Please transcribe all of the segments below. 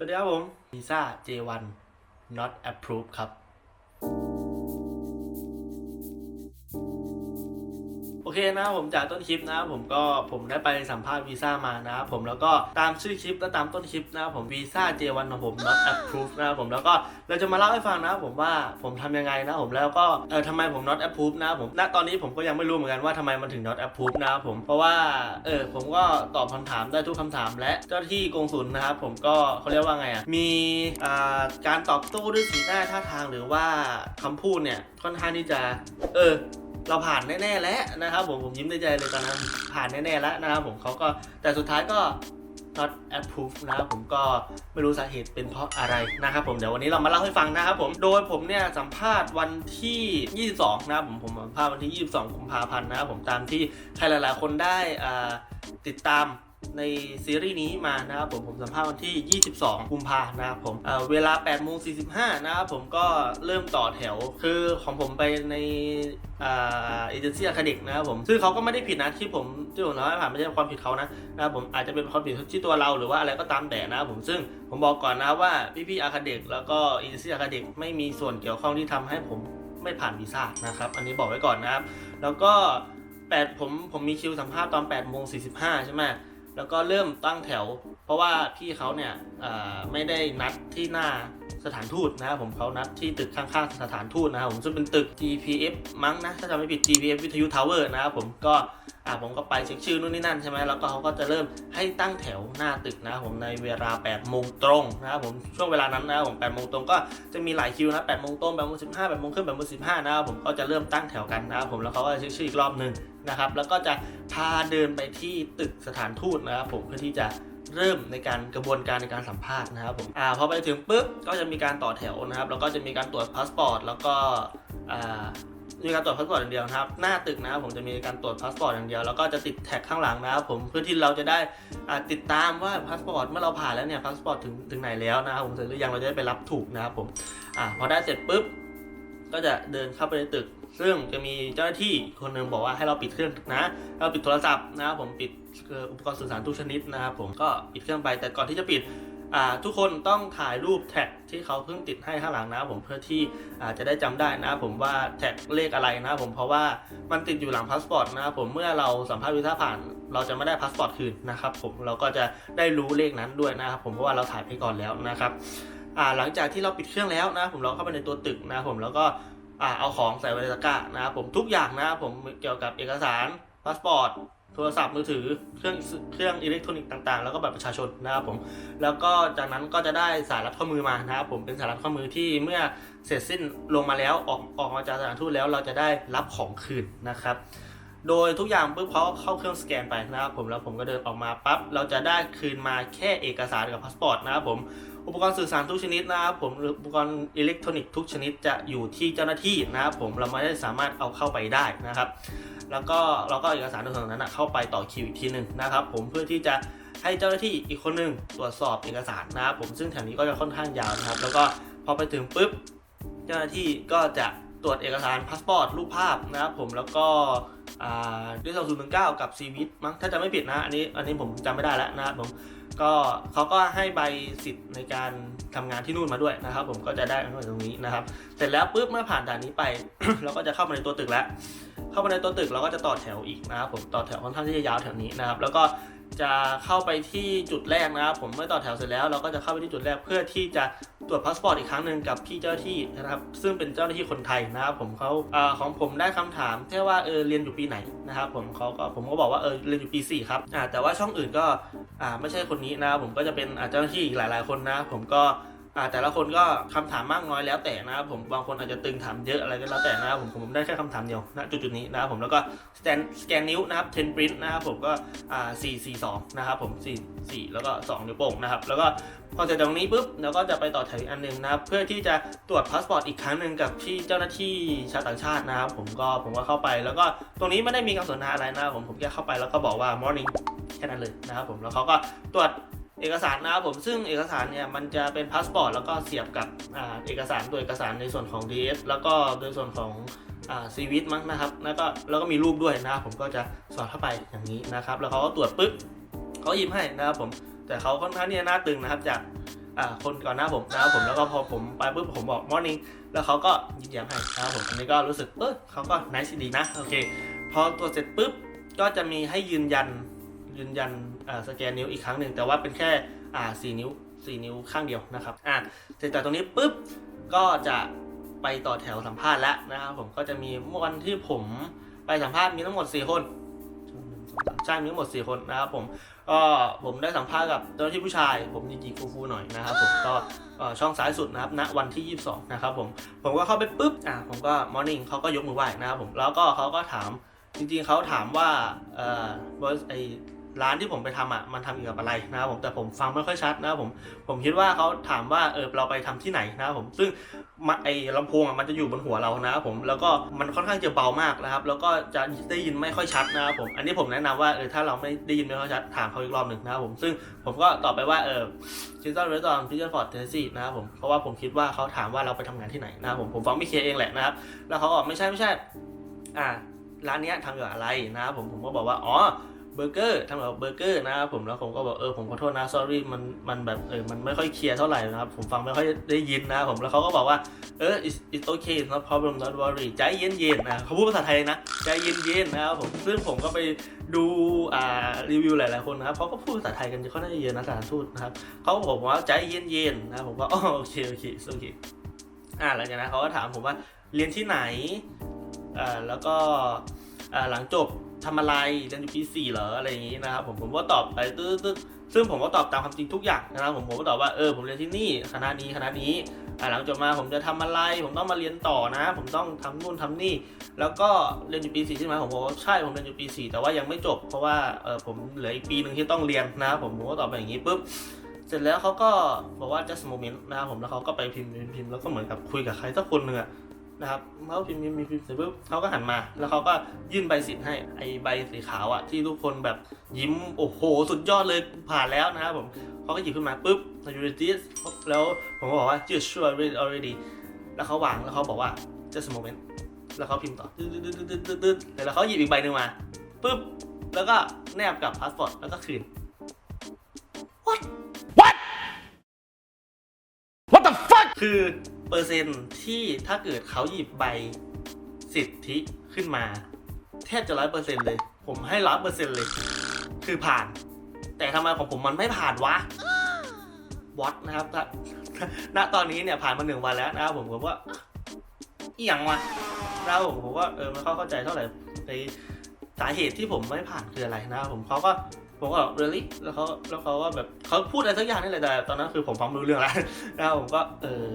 สวัสดีครับผมวีซ่า J1 not approved ครับ เคนะครับผมจากต้นคลิปนะครับผมก็ผมได้ไปสัมภาษณ์วีซ่ามานะครับผมแล้วก็ตามชื่อคลิปและตามต้นคลิปนะครับผมวีซ่า J1 ของผม not approved นะครับผมแล้วก็เราจะมาเล่าให้ฟังนะครับผมว่าผมทำยังไงนะผมแล้วก็เออทำไมผม not approved นะครับผมณตอนนี้ผมก็ยังไม่รู้เหมือนกันว่าทำไมมันถึง not approved นะครับผมเพราะว่าเออผมก็ตอบคำถามได้ทุกคำถาม และเจ้าที่กงสุลนะครับผมก็เขาเรียกว่าไงอะมีอ่าการตอบโต้ด้วยสีหน้าท่าทางหรือว่าคำพูดเนี่ยค่อนข้างที่จะเออ เราผ่านแน่ๆแล้วนะครับผมผมยิ้มในใจเลยตอนนั้นผ่านแน่ๆแล้วนะครับผมเขาก็แต่สุดท้ายก็ not approve นะครับผมก็ไม่รู้สาเหตุเป็นเพราะอะไรนะครับผมเดี๋ยววันนี้เรามาเล่าให้ฟังนะครับผมโดยผมเนี่ยสัมภาษณ์วันที่ 22 นะครับผมผมสัมภาษณ์วันที่ 22กุมภาพันธ์นะครับผมตามที่ใครหลายๆ คนได้อ่าติดตาม ในซีรีส์นี้มานะครับผมผมสัมภาษณ์วันที่ 22 กุมภานะครับผมเเวลา8โมง45 นะครับผมก็เริ่มต่อแถว คือของผมไปในเอเจนซี่อะคาเด็กนะครับผมซึ่งเขาก็ไม่ได้ผิดนะที่ผมที่ผมทำให้ผ่านไม่ใช่ความผิดเขานะนะครับผมอาจจะเป็นความผิดที่ตัวเราหรือว่าอะไรก็ตามแต่นะครับผมซึ่งผมบอกก่อนนะว่าพี่ๆอาคาเด็กแล้วก็เอเจนซี่อาคาเด็กไม่มีส่วนเกี่ยวข้องที่ทำให้ผมไม่ผ่านวีซ่านะครับอันนี้บอกไว้ก่อนนะครับ แล้วก็8ผมผมมีคิวสัมภาษณ์ตอน8โมง45 ใช่ไหม แล้วก็เริ่มตั้งแถว เพราะว่าพี่เขาเนี่ยไม่ได้นัดที่หน้า สถานทูตนะครับผมเขานัดที่ตึกข้างๆสถานทูตนะครับผมซึ่งเป็นตึก GPF มั้งนะถ้าจำไม่ผิด GPF วิทยุทาวเวอร์นะครับผมก็อ่าผมก็ไปเช็คชื่อนู่นนี่นั่นใช่ไหมแล้วก็เขาก็จะเริ่มให้ตั้งแถวหน้าตึกนะครับผมในเวลา8โมงตรงนะครับผมช่วงเวลานั้นนะครับผม8โมงตรงก็จะมีหลายคิวนะ8โมงตรง8โมง15 8โมงครึ่ง8โมง15นะครับผมก็จะเริ่มตั้งแถวกันนะครับผมแล้วเขาก็เช็คชื่ออีกรอบหนึ่งนะครับแล้วก็จะพาเดินไปที่ตึกสถานทูตนะครับผมเพื่อที่จะ เริ่มในการกระบวนการในการสัมภาษณ์นะครับผมอ่าพอไปถึงปุ๊บก็จะมีการต่อแถวนะครับแล้วก็จะมีการตรวจพาสปอร์ตแล้วก็อ่ามีการตรวจพาสปอร์ตอย่างเดียวนะครับ หน้าตึกนะครับผมจะมีการตรวจพาสปอร์ตอย่างเดียว แล้วก็จะติดแท็กข้างหลังนะครับผมเพื่อที่เราจะได้อ่าติดตามว่าพาสปอร์ตเมื่อเราผ่านแล้วเนี่ยพาสปอร์ตถึงถึงไหนแล้วนะครับผมเสร็จหรือยังเราจะได้ไปรับถูกนะครับผมอ่าพอได้เสร็จปุ๊บก็จะเดินเข้าไปในตึก ซึ่งจะมีเจ้าหน้าที่คนหนึ่งบอกว่าให้เราปิดเครื่องนะเราปิดโทรศัพท์นะครับผมปิด อ่ออุปกรณ์สื่อสารทุกชนิดนะครับผมก็ปิดเครื่องไปแต่ก่อนที่จะปิดทุกคนต้องถ่ายรูปแท็กที่เขาเพิ่งติดให้ข้างหลังนะผมเพื่อที่จะได้จำได้นะผมว่าแท็กเลขอะไรนะผมเพราะว่ามันติดอยู่หลังพาสปอร์ตนะผมเมื่อเราสัมภาษณ์วีซ่าผ่านเราจะไม่ได้พาสปอร์ตคืนนะครับผมเราก็จะได้รู้เลขนั้นด้วยนะครับผมเพราะว่าเราถ่ายไปก่อนแล้วนะครับหลังจากที่เราปิดเครื่องแล้วนะครับผมเราเข้าไปในตัวตึกนะครับผมแล้วก็เอาของใส่ไว้ในตะกร้านะครับผมทุกอย่างนะครับผมเกี่ยวกับเอกสารพาสปอร์ต โทรศัพท์มือถือเครื่องเครื่องอิเล็กทรอนิกส์ต่างๆ แล้วก็บัตรประชาชนนะครับผมแล้วก็จากนั้นก็จะได้สายรัดข้อมือมานะครับผมเป็นสายรัดข้อมือที่เมื่อเสร็จสิ้นลงมาแล้วออกออกมาจากสถานทูตแล้วเราจะได้รับของคืนนะครับโดยทุกอย่างปุ๊บเขาเข้าเครื่องสแกนไปนะครับผมแล้วผมก็เดินออกมาปั๊บเราจะได้คืนมาแค่เอกสารกับพาสปอร์ตนะครับผม อุปกรณ์สื่อสารทุกชนิดนะครับผมหรืออุปกรณ์อิเล็กทรอนิกส์ทุกชนิดจะอยู่ที่เจ้าหน้าที่นะครับผมเราไม่ได้สามารถเอาเข้าไปได้นะครับ แล้วก็เราก็เอกสารต่างนั้นนะเข้าไปต่อคิวอีกทีหนึ่งนะครับ ผมเพื่อที่จะให้เจ้าหน้าที่อีกคนหนึ่งตรวจสอบเอกสารนะครับผมซึ่งแถวนี้ก็จะค่อนข้างยาวนะครับ แล้วก็พอไปถึงปุ๊บเจ้าหน้าที่ก็จะตรวจเอกสารพาสปอร์ตรูปภาพนะครับผมแล้วก็ด้วยสองศูนย์หนึ่งเก้ากับซีวิตมั้งถ้าจะไม่ผิดนะอันนี้อันนี้ผมจำไม่ได้แล้วนะครับผม ก็เขาก็ให้ใบสิทธิ์ในการทำงานที่นู่นมาด้วยนะครับ ผมก็จะได้ตรงนี้นะครับ เสร็จแล้วปุ๊บเมื่อผ่านด่านนี้ไป เราก็จะเข้ามาในตัวตึกแล้ว เข้ามาในตัวตึกเราก็จะต่อแถวอีกนะครับผมต่อแถวค่อนข้างที่จะยาวแถวนี้นะครับ แล้วก็ จะเข้าไปที่จุดแรกนะครับ ผมเมื่อต่อแถวเสร็จแล้วเราก็จะเข้าไปที่จุดแรกเพื่อที่จะตรวจพาสปอร์ตอีกครั้งหนึ่งกับพี่เจ้าที่นะครับ ซึ่งเป็นเจ้าหน้าที่คนไทยนะครับ ผมเขาอของผมได้คำถามแค่ว่าเออเรียนอยู่ปีไหนนะครับ ผมเขาก็ผมก็บอกว่าเออเรียนอยู่ปี4ครับอ่าแต่ว่าช่องอื่นก็อ่าไม่ใช่คนนี้นะครับผมก็จะเป็นเจ้าหน้าที่อีกหลาย ๆ คนนะ ผมก็ อ่าแต่ละคนก็คำถามมากน้อยแล้วแต่นะครับผมบางคนอาจจะตึงถามเยอะอะไรก็แล้วแต่นะครับผมผมได้แค่คำถามเดียวนะจุดจุดๆนี้นะครับผมแล้วก็สแกนสแกนนิ้วนะครับเทนปรินนะครับผมก็อ่าสี่สี่สองนะครับผมสี่สี่แล้วก็สองนิ้วโป้งนะครับแล้วก็พอเสร็จตรงนี้ปุ๊บเราก็จะไปต่อแถวอีกอันหนึ่งนะครับเพื่อที่จะตรวจพาสปอร์ตอีกครั้งหนึ่งกับที่เจ้าหน้าที่ชาวต่างชาตินะครับผมก็ผมก็เข้าไป แล้วก็ตรงนี้ไม่ได้มีการสนทนาอะไรนะครับผมผมแค่เข้าไปแล้วก็บอกว่า morning แค่นั้นเลยนะครับผมแล้วเขาก็ตรวจ เอกสารนะครับผมซึ่งเอกสารเนี่ยมันจะเป็นพาสปอร์ตแล้วก็เสียบกับอเอกสารตัวเอกสารในส่วนของ DS แล้วก็โดยส่วนของอซีวิตมั้งนะครับ แล้วก็แล้วก็มีรูปด้วยนะครับผมก็จะสอดเข้าไปอย่างนี้นะครับ แล้วเขาก็ตรวจปึ๊บเขายิ้มให้นะครับผมแต่เขาค่อนข้างที่จะหน้าตึงนะครับจากคนก่อนหน้าผมนะครับผมแล้วก็พอผมไปปุ๊บผมบอก morning แล้วเขาก็ยิ้มแย้มให้นะครับผมอันนี้ก็รู้สึกเออเขาก็ nice ดีนะโอเคพอตรวจเสร็จปุ๊บก็จะมีให้ยืนยัน ยืนยันสแกนนิ้วอีกครั้งหนึ่งแต่ว่าเป็นแค่สี่นิ้วสี่นิ้วข้างเดียวนะครับอ่าเสร็จจากตรงนี้ปุ๊บก็จะไปต่อแถวสัมภาษณ์แล้วนะครับผมก็จะมีมวันที่ผมไปสัมภาษณ์มีทั้งหมด 4 คนใช่มีทั้งหมด 4 คนนะครับผมก็ผมได้สัมภาษณ์กับเจ้าหน้าที่ผู้ชาย ผมจริงๆฟูๆหน่อยนะครับผมก็ช่องซ้ายสุดนะครับณวันที่ 22 นะครับผมผมก็เข้าไปปุ๊บอะผมก็มอร์นิ่งเขาก็ยกมือไหว้นะครับผมแล้วก็เขาก็ถามจริงๆเขาถามว่าเอ่อบริษัทไอ ร้านที่ผมไปทำอะมันทำเกี่ยวกับอะไรนะครับผมแต่ผมฟังไม่ค่อยชัดนะครับผมผมคิดว่าเขาถามว่าเออเราไปทำที่ไหนนะครับผมซึ่งมาไอลำโพงอะมันจะอยู่บนหัวเรานะครับผมแล้วก็มันค่อนข้างจะเบามากนะครับ แล้วก็จะได้ยินไม่ค่อยชัดนะครับผมอันนี้ผมแนะนำว่าเออถ้าเราไม่ได้ยินไม่ค่อยชัดถามเขาอีกรอบหนึ่งนะครับผมซึ่งผมก็ตอบไปว่าเออ ชินตันเรสตอร์พิจารฟอร์ดเทนซีนะครับผมเพราะว่าผมคิดว่าเขาถามว่าเราไปทำงานที่ไหนนะครับผมผมฟังไม่เคลียร์เองแหละนะครับ แล้วเขาก็บอกไม่ใช่ไม่ใช่ อ่า ร้านเนี้ยทำเกี่ยวกับอะไรนะครับผมผมก็บอกว่าอ๋อ เบอร์เกอร์ทำเกี่ยวกับเบอร์เกอร์นะครับผมแล้วผมก็บอกเออผมขอโทษนะ sorry มันมันแบบเออมันไม่ค่อยเคลียร์เท่าไหร่นะครับผมฟังไม่ค่อยได้ยินนะผมแล้วเขาก็บอกว่าเออ it's it's okay not problem not worry ใจเย็นๆนะเขาพูดภาษาไทยนะใจเย็นๆนะครับผมซึ่งผมก็ไปดูอ่ารีวิวหลายๆคนนะครับเขาก็พูดภาษาไทยกันค่อนข้างจะเยอะนะสถานทูตนะครับเขาก็บอกว่าใจเย็นๆนะผมก็อ๋อโอเคโอเคโอเคอ่าหลังจากนั้นเขาก็ถามผมว่าเรียนที่ไหนอ่าแล้วก็อ่าหลังจบ ทำอะไรเรียนอยู่ปีสี่เหรออะไรอย่างนี้นะครับผมผมก็ตอบไปตึ๊ดตึ๊ดซึ่งผมก็ตอบตามความจริงทุกอย่างนะครับผมผมก็ตอบว่าเออผมเรียนที่นี่คณะนี้คณะนี้หลังจบมาผมจะทำอะไร ผมต้องมาเรียนต่อนะ ผมต้องทำนู่นทำนี่ แล้วก็เรียนอยู่ปีสี่ใช่ไหมผมบอกว่าใช่ผมเรียนอยู่ปีสี่แต่ว่ายังไม่จบ เพราะว่าเออผมเหลืออีกปีหนึ่งที่ต้องเรียนนะผมผมก็ตอบไปอย่างนี้ปุ๊บเสร็จแล้วเขาก็บอกว่า just moment นะครับผมแล้วเขาก็ไปพิมพ์พิมพ์พิมพ์แล้วก็เหมือนกับคุยกับใครสักคนหนึ่งอะ นะครับเขาพิมพ์พิมพ์พิมพ์พิมพ์เสร็จปุ๊บเขาก็หันมา แล้วเขาก็ยื่นใบสิทธิ์ให้ไอใบสีขาวอะที่ทุกคนแบบยิ้มโอ้โห สุดยอดเลยผ่านแล้วนะครับผมเขาก็หยิบขึ้นมาปุ๊บ you read this แล้วผมก็บอกว่า just sure read already แล้วเขาวางแล้วเขาบอกว่า just a moment แล้วเขาพิมพ์ต่อตึ๊ดตึ๊ดตึ๊ดตึ๊ดตึ๊ดตึ๊ดแล้วเขาหยิบอีกใบหนึ่งมาปุ๊บแล้วก็แนบกับพาสปอร์ตแล้วก็คืน What the fuck คือ เปอร์เซ็นที่ถ้าเกิดเขาหยิบใบสิทธิขึ้นมา แทบจะร้อยเปอร์เซ็นต์เลย ผมให้ร้อยเปอร์เซ็นต์เลย คือผ่าน แต่ทำไมของผมมันไม่ผ่านวะวอตนะครับณตอนนี้เนี่ยผ่านมาหนึ่งวันแล้วนะครับผมผมว่าเอียงวะแล้วผมผมว่าเออไม่เข้าเข้าใจเท่าไหร่ในสาเหตุที่ผมไม่ผ่านคืออะไรนะครับผมเขาก็ผมก็ really แล้วเขาแล้วเขาก็แบบเขาพูดอะไรสักอย่างนี่แหละแต่ตอนนั้นคือผมฟังไม่รู้เรื่องแล้วแล้วผมก็เออ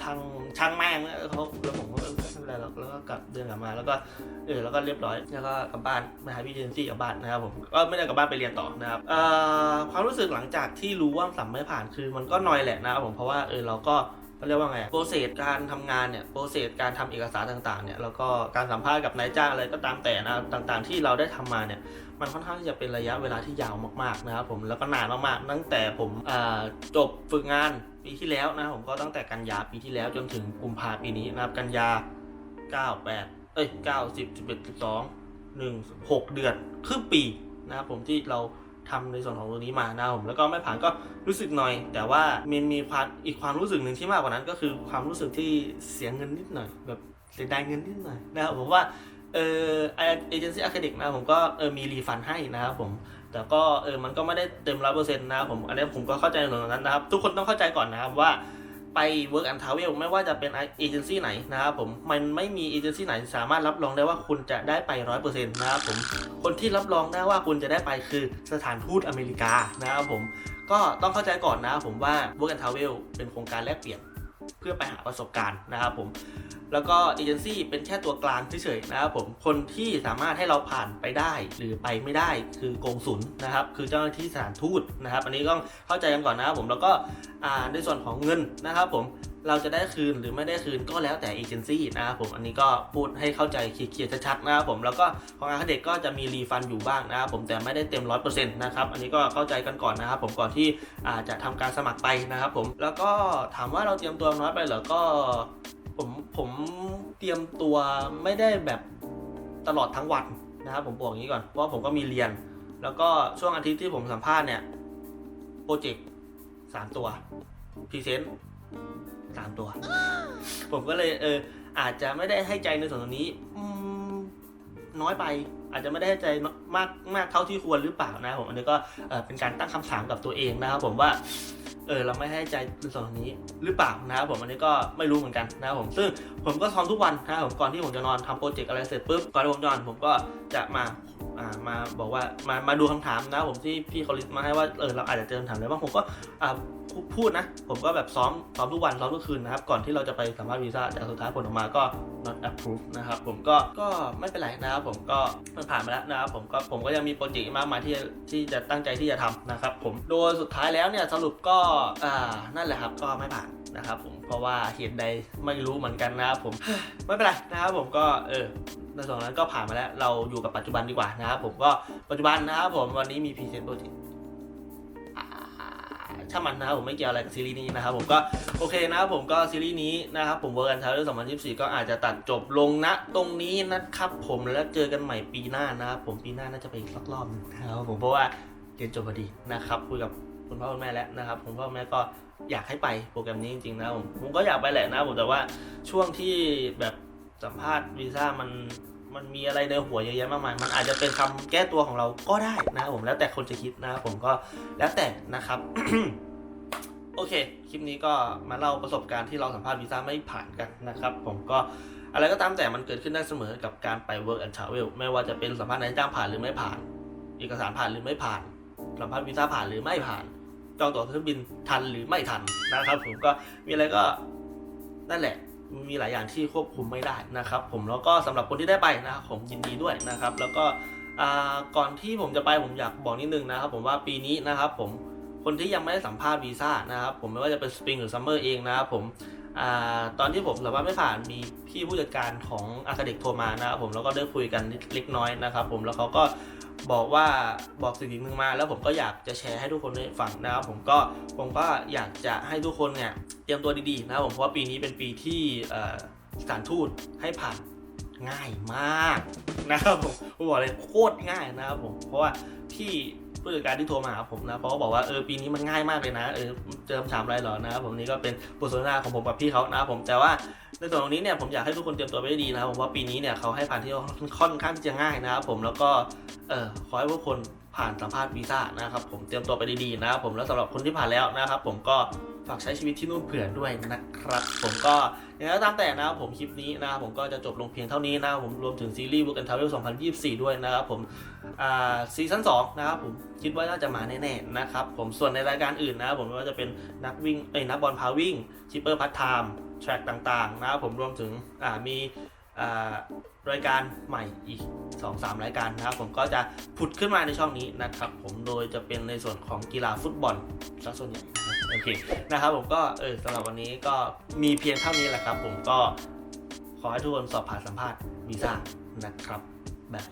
ช่างช่างแม่งแล้วเขาแล้วผมก็เออไม่เป็นไรหรอกแล้วก็กลับเดินกลับมาแล้วก็เออแล้วก็เรียบร้อย แล้วก็กลับบ้านมาหาพี่เจนซี่กลับบ้านนะครับผมก็ไม่ได้กลับบ้านไปเรียนต่อนะครับความรู้สึกหลังจากที่รู้ว่าสัมไม่ผ่านคือมันก็นอยแหละนะครับผมเพราะว่าเออเราก็เขาเรียกว่าไงโปรเซสการทำงานเนี่ยโปรเซสการทำเอกสารต่างๆเนี่ยแล้วก็การสัมภาษณ์กับนายจ้างอะไรก็ตามแต่นะต่างๆ ที่เราได้ทำมาเนี่ยมันค่อนข้างที่จะเป็นระยะเวลาที่ยาวมากๆนะครับผมแล้วก็นานมากๆตั้งแต่ผมจบฝึกงาน ปีที่แล้วนะผมก็ตั้งแต่กันยาปีที่แล้วจนถึงกุมภาปีนี้นะครับกันยา 9 8 เอ้ย 9 10 11 12 1 6 เดือนครึ่งปีนะครับผมที่เราทำในส่วนของตรงนี้มานะผมแล้วก็ไม่ผ่านก็รู้สึกหน่อย แต่ว่ามันมีความอีกความรู้สึกหนึ่งที่มากกว่านั้น ก็คือความรู้สึกที่เสียเงินนิดหน่อย แบบเสียดายเงินนิดหน่อยนะครับผมว่าเออเอเจนซี่อะคาเดกนะผมก็เออมีรีฟันให้นะครับผม แต่ก็เออมันก็ไม่ได้เต็มร้อยเปอร์เซ็นต์นะครับผมอันนี้ผมก็เข้าใจในตรงนั้นนะครับ ทุกคนต้องเข้าใจก่อนนะครับว่าไป work and travel ไม่ว่าจะเป็นเอเจนซี่ไหนนะครับผมมันไม่มีเอเจนซี่ไหนสามารถรับรองได้ว่าคุณจะได้ไปร้อยเปอร์เซ็นต์นะครับผมคนที่รับรองได้ว่าคุณจะได้ไปคือสถานทูตอเมริกานะครับผมก็ต้องเข้าใจก่อนนะครับผมว่า work and travel เป็นโครงการแลกเปลี่ยนเพื่อไปหาประสบการณ์นะครับผม แล้วก็เอเจนซี่เป็นแค่ตัวกลางเฉยๆนะครับผมคนที่สามารถให้เราผ่านไปได้หรือไปไม่ได้คือกงสุลนะครับ คือเจ้าหน้าที่สถานทูตนะครับ อันนี้ต้องเข้าใจกันก่อนนะครับผมแล้วก็ในส่วนของเงินนะครับผมเราจะได้คืนหรือไม่ได้คืนก็แล้วแต่เอเจนซี่นะครับผมอันนี้ก็พูดให้เข้าใจเคลียร์ๆชัดๆนะครับผมแล้วก็ของอาคาเด็กก็จะมีรีฟันอยู่บ้างนะครับผมแต่ไม่ได้เต็มร้อยเปอร์เซ็นต์นะครับอันนี้ก็เข้าใจกันก่อนนะครับผมก่อนที่จะทำการสมัครไปนะครับผมแล้วก็ถามว่าเราเตรียมตัวน้อยไปเหรอก็ ผมผมเตรียมตัวไม่ได้แบบตลอดทั้งวันนะครับผมบอกอย่างนี้ก่อนเพราะว่าผมก็มีเรียน แล้วก็ช่วงอาทิตย์ที่ผมสัมภาษณ์เนี่ยโปรเจกต์สามตัวพรีเซนต์สามตัว ผมก็เลยเอออาจจะไม่ได้ให้ใจในส่วนตรงนี้น้อยไป อาจจะไม่ได้ให้ใจมากมากเท่าที่ควรหรือเปล่านะผมอันนี้ก็เป็นการตั้งคำถามกับตัวเองนะครับผมว่าเออเราไม่ให้ใจในส่วนนี้หรือเปล่านะครับผมอันนี้ก็ไม่รู้เหมือนกันนะครับผมซึ่งผมก็ทำทุกวันนะครับผมก่อนที่ผมจะนอนทำโปรเจกต์อะไรเสร็จปุ๊บก่อนที่ผมจะนอนผมก็จะมาอ่ามาบอกว่ามามาดูคำถามนะผมที่พี่เขาลิสต์มาให้ว่าเออเราอาจจะเจอคำถามอะไรบ้างผมก็อ่าพูดนะ ผมก็แบบซ้อมซ้อมทุกวันซ้อมทุกคืนนะครับ ก่อนที่เราจะไปสัมภาษณ์วีซ่าแต่สุดท้ายผลออกมาก็ not approve นะครับผมก็ก็ไม่เป็นไรนะครับผมก็มันผ่านมาแล้วนะครับผมก็ผมก็ยังมีโปรเจกต์มากมายที่ที่จะตั้งใจที่จะทำนะครับผมโดยสุดท้ายแล้วเนี่ยสรุปก็อ่านั่นแหละครับก็ไม่ผ่านนะครับผมเพราะว่าเหตุใดไม่รู้เหมือนกันนะครับผมไม่เป็นไรนะครับผมก็เออในส่วนนั้นก็ผ่านมาแล้วเราอยู่กับปัจจุบันดีกว่านะครับผมก็ปัจจุบันนะครับผมวันนี้มีพรีเซนต์โปรเจกต์ ช่างมันนะครับผมไม่เกี่ยวอะไรกับซีรีส์นี้นะครับผมก็โอเคนะครับผมก็ซีรีส์นี้นะครับผมเวอร์กันทาวเวอร์2024 ก็อาจจะตัดจบลงณตรงนี้นะครับผมแล้วเจอกันใหม่ปีหน้านะครับผมปีหน้าน่าจะไปอีกสักรอบหนึงนะครับผมเพราะว่าเรียนจบพอดีนะครับคุยกับคุณพ่อคุณแม่แล้วนะครับผมพ่อคุณแม่ก็อยากให้ไปโปรแกรมนี้จริงๆนะผมผมก็อยากไปแหละนะผมแต่ว่าช่วงที่แบบสัมภาษณ์วีซ่ามัน มันมีอะไรในหัวเยอะแยะมากมาย มันอาจจะเป็นคำแก้ตัวของเราก็ได้นะครับผมแล้วแต่คนจะคิดนะครับผมก็แล้วแต่นะครับโอเค คลิปนี้ก็มาเล่าประสบการณ์ที่เราสัมภาษณ์วีซ่าไม่ผ่านกันนะครับ ผมก็อะไรก็ตามแต่มันเกิดขึ้นได้เสมอกับการไป work and travel ไม่ว่าจะเป็นสัมภาษณ์นายจ้างผ่านหรือไม่ผ่าน เอกสารผ่านหรือไม่ผ่าน สัมภาษณ์วีซ่าผ่านหรือไม่ผ่าน จองตั๋วเครื่องบินทันหรือไม่ทันนะครับผมก็มีอะไรก็นั่นแหละ มีหลายอย่างที่ควบคุมไม่ได้นะครับ ผมแล้วก็สำหรับคนที่ได้ไปนะครับผมยินดีด้วยนะครับ แล้วก็อ่าก่อนที่ผมจะไปผมอยากบอกนิดนึงนะครับผมว่าปีนี้นะครับผมคนที่ยังไม่ได้สัมภาษณ์วีซ่านะครับผมไม่ว่าจะเป็นสปริงหรือซัมเมอร์เองนะครับผมอ่าตอนที่ผมสัมภาษณ์ไม่ผ่านมีพี่ผู้จัดการของอาคาเด็กโทรมานะครับผมแล้วก็ได้คุยกันเล็กน้อยนะครับ ผมแล้วเขาก็ บอกว่าบอกสิ่งหนึ่งมา แล้วผมก็อยากจะแชร์ให้ทุกคนได้ฟังนะครับผมก็ผมก็อยากจะให้ทุกคนเนี่ยเตรียมตัวดีๆนะครับผมเพราะว่าปีนี้เป็นปีที่สถานทูตให้ผ่านง่ายมากนะครับผมผมบอกเลยโคตรง่ายนะครับผมเพราะว่าที่ ผู้จัดการที่โทรมาหาผมนะเพราะเขาบอกว่าเออปีนี้มันง่ายมากเลยนะเออเจอคำถามอะไรหรอนะครับผมนี่ก็เป็นบทสนทนาของผมกับพี่เขานะผมแต่ว่าในส่วนตรงนี้เนี่ยผมอยากให้ทุกคนเตรียมตัวไว้ให้ดีนะครับผมว่าปีนี้เนี่ยเขาให้ผ่านที่ค่อนข้างจะง่ายนะครับผมแล้วก็เออขอให้ทุกคน ผ่านสัมภาษณ์วีซ่านะครับผมเตรียมตัวไปดีๆนะครับผมแล้วสำหรับคนที่ผ่านแล้วนะครับผมก็ฝากใช้ชีวิตที่นู่นเผื่อด้วยนะครับ ผมก็อย่างไรก็ตามแต่นะครับผมคลิปนี้นะครับผมก็จะจบลงเพียงเท่านี้นะครับผมรวมถึงซีรีส์ Work and Travel 2024 ด้วยนะครับผมอ่าซีซั่น2นะครับผมคิดว่าน่าจะมาแน่ๆนะครับผมส่วนในรายการอื่นนะครับผมไม่ว่าจะเป็นนักวิ่งเอ้ยนักบอลพาวิ่งชิปเปอร์พัทไทม์แทร็กต่างๆนะครับผมรวมถึงอ่ามีอ่ารายการใหม่อีก 2-3 รายการนะครับ ผมก็จะผุดขึ้นมาในช่องนี้นะครับ ผมโดยจะเป็นในส่วนของกีฬาฟุตบอลซะส่วนใหญ่นะครับโอเคนะครับ ผมก็เออสำหรับวันนี้ก็มีเพียงเท่านี้แหละครับ ผมก็ขอให้ทุกคนสอบผ่านสัมภาษณ์วีซ่านะครับแบบ